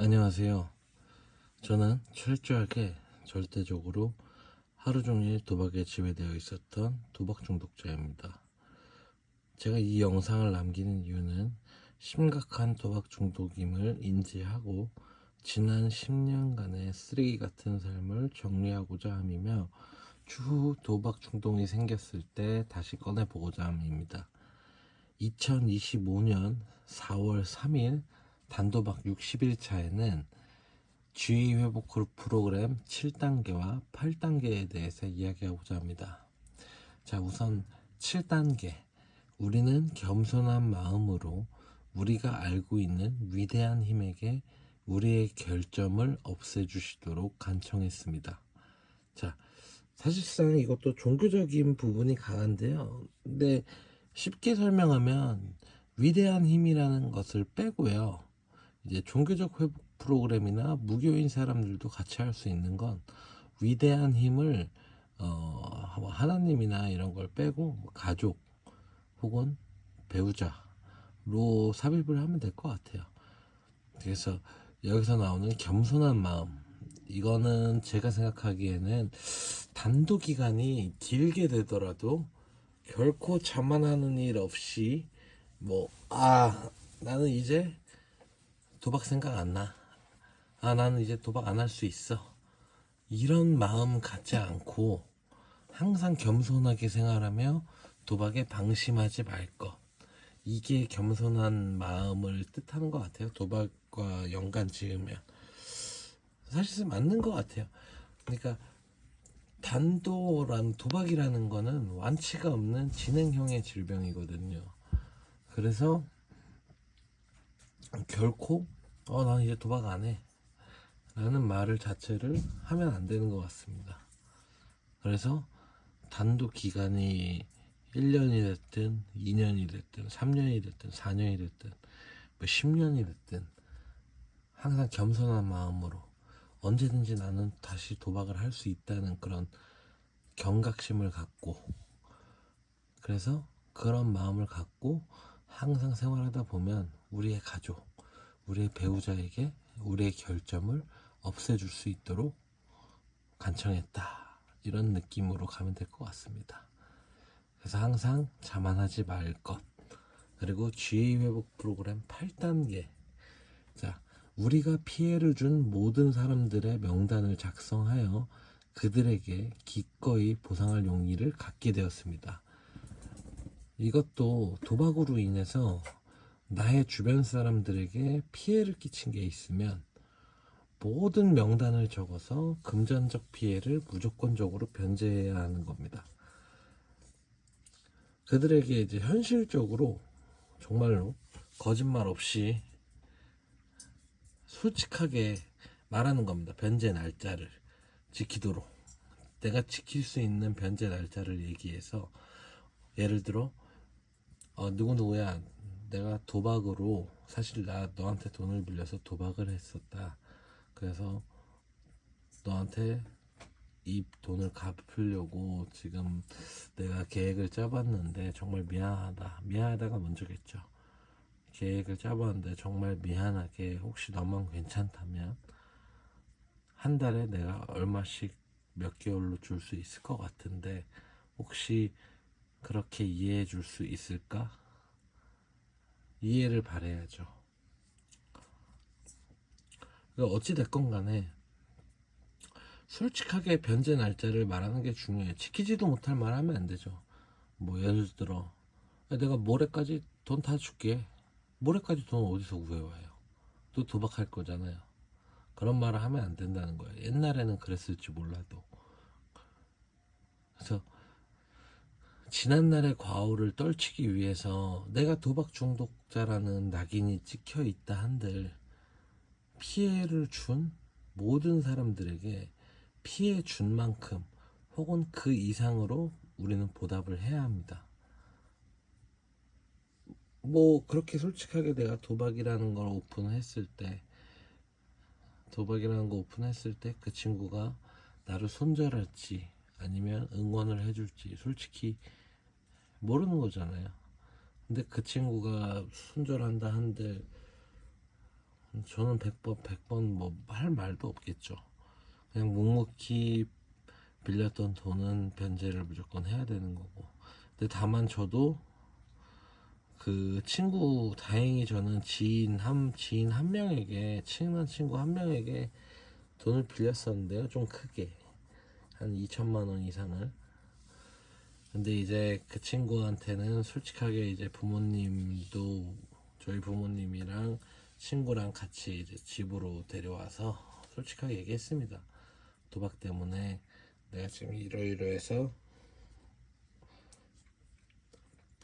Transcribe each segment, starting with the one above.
안녕하세요. 저는 철저하게 절대적으로 하루 종일 도박에 지배되어 있었던 도박 중독자입니다. 제가 이 영상을 남기는 이유는 심각한 도박 중독임을 인지하고 지난 10년간의 쓰레기 같은 삶을 정리하고자 함이며 추후 도박 중독이 생겼을 때 다시 꺼내보고자 함입니다. 2025년 4월 3일 단도박 60일차에는 GA 회복 프로그램 7단계와 8단계에 대해서 이야기하고자 합니다. 자, 우선 7단계. 우리는 겸손한 마음으로 우리가 알고 있는 위대한 힘에게 우리의 결점을 없애주시도록 간청했습니다. 자, 사실상 이것도 종교적인 부분이 강한데요. 근데 쉽게 설명하면 위대한 힘이라는 것을 빼고요. 이제 종교적 회복 프로그램이나 무교인 사람들도 같이 할 수 있는 건 위대한 힘을 어, 뭐 하나님이나 이런 걸 빼고 뭐 가족 혹은 배우자로 삽입을 하면 될 것 같아요. 그래서 여기서 나오는 겸손한 마음 이거는 제가 생각하기에는 단도 기간이 길게 되더라도 결코 자만하는 일 없이 뭐 아 나는 이제 도박 생각 안 나. 아 나는 이제 도박 안 할 수 있어. 이런 마음 갖지 않고 항상 겸손하게 생활하며 도박에 방심하지 말 것. 이게 겸손한 마음을 뜻하는 것 같아요. 도박과 연관 지으면 사실은 맞는 것 같아요. 그러니까 단도란 도박이라는 거는 완치가 없는 진행형의 질병이거든요. 그래서 결코 어 난 이제 도박 안 해. 라는 말을 자체를 하면 안 되는 것 같습니다. 그래서 단독 기간이 1년이 됐든 2년이 됐든 3년이 됐든 4년이 됐든 뭐 10년이 됐든 항상 겸손한 마음으로 언제든지 나는 다시 도박을 할 수 있다는 그런 경각심을 갖고 그래서 그런 마음을 갖고 항상 생활하다 보면 우리의 가족, 우리의 배우자에게 우리의 결점을 없애줄 수 있도록 간청했다. 이런 느낌으로 가면 될 것 같습니다. 그래서 항상 자만하지 말 것. 그리고 GA 회복 프로그램 8단계. 자, 우리가 피해를 준 모든 사람들의 명단을 작성하여 그들에게 기꺼이 보상할 용의를 갖게 되었습니다. 이것도 도박으로 인해서 나의 주변 사람들에게 피해를 끼친 게 있으면 모든 명단을 적어서 금전적 피해를 무조건적으로 변제해야 하는 겁니다. 그들에게 이제 현실적으로 정말로 거짓말 없이 솔직하게 말하는 겁니다. 변제 날짜를 지키도록. 내가 지킬 수 있는 변제 날짜를 얘기해서 예를 들어 어, 누구누구야 내가 도박으로 사실 나 너한테 돈을 빌려서 도박을 했었다. 그래서 너한테 이 돈을 갚으려고 지금 내가 계획을 짜봤는데 정말 미안하다. 미안하다가 먼저겠죠. 계획을 짜봤는데 정말 미안하게 혹시 너만 괜찮다면 한 달에 내가 얼마씩 몇 개월로 줄 수 있을 것 같은데 혹시 그렇게 이해해 줄 수 있을까? 이해를 바래야죠. 어찌 됐건 간에 솔직하게 변제 날짜를 말하는 게 중요해요. 지키지도 못할 말 하면 안 되죠. 뭐 예를 들어 내가 모레까지 돈 다 줄게. 모레까지 돈 어디서 구해와요? 또 도박할 거잖아요. 그런 말을 하면 안 된다는 거예요. 옛날에는 그랬을지 몰라도. 그래서 지난날의 과오를 떨치기 위해서 내가 도박 중독자라는 낙인이 찍혀 있다 한들 피해를 준 모든 사람들에게 피해 준 만큼 혹은 그 이상으로 우리는 보답을 해야 합니다. 뭐 그렇게 솔직하게 내가 도박이라는 걸 오픈했을 때 도박이라는 거 오픈했을 때 그 친구가 나를 손절할지 아니면 응원을 해줄지 솔직히 모르는 거잖아요. 근데 그 친구가 손절한다 한들 저는 100번 100번 뭐 할 말도 없겠죠. 그냥 묵묵히 빌렸던 돈은 변제를 무조건 해야 되는 거고. 근데 다만 저도 그 친구 다행히 저는 지인 한 지인 한 명에게 친한 친구 한 명에게 돈을 빌렸었는데요. 좀 크게 한 2천만 원 이상을. 근데 이제 그 친구한테는 솔직하게 이제 부모님도 저희 부모님이랑 친구랑 같이 이제 집으로 데려와서 솔직하게 얘기했습니다. 도박 때문에 내가 지금 이러이러해서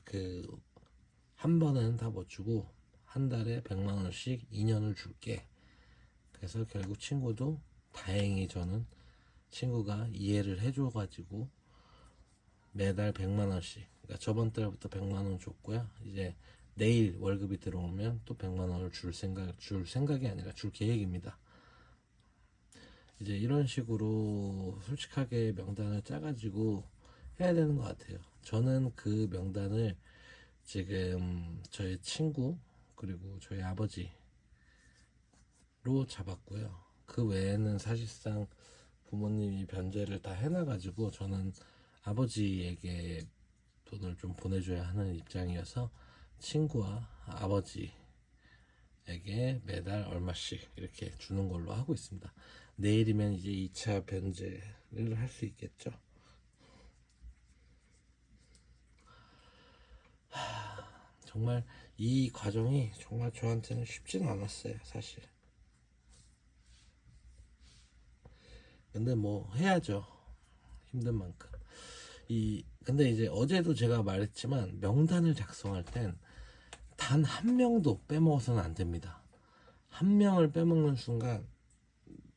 그 한 번은 다 못 주고 한 달에 100만 원씩 2년을 줄게. 그래서 결국 친구도 다행히 저는 친구가 이해를 해줘 가지고 매달 100만 원씩. 그러니까 저번 달부터 100만 원 줬고요. 이제 내일 월급이 들어오면 또 100만 원을 줄 생각 줄 생각이 아니라 줄 계획입니다. 이제 이런 식으로 솔직하게 명단을 짜가지고 해야 되는 것 같아요. 저는 그 명단을 지금 저희 친구 그리고 저희 아버지로 잡았고요. 그 외에는 사실상 부모님이 변제를 다 해놔가지고 저는 아버지에게 돈을 좀 보내줘야 하는 입장이어서 친구와 아버지에게 매달 얼마씩 이렇게 주는 걸로 하고 있습니다. 내일이면 이제 2차 변제를 할 수 있겠죠. 하, 정말 이 과정이 정말 저한테는 쉽지는 않았어요, 사실. 근데 뭐 해야죠. 힘든 만큼. 이 근데 이제 어제도 제가 말했지만 명단을 작성할 땐 단 한 명도 빼먹어서는 안 됩니다. 한 명을 빼먹는 순간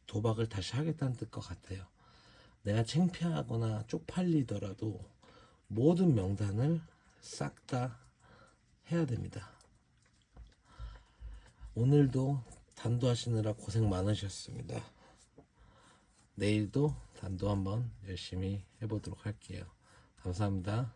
도박을 다시 하겠다는 뜻것 같아요. 내가 창피하거나 쪽팔리더라도 모든 명단을 싹 다 해야 됩니다. 오늘도 단도하시느라 고생 많으셨습니다. 내일도 단도 한번 열심히 해보도록 할게요. 감사합니다.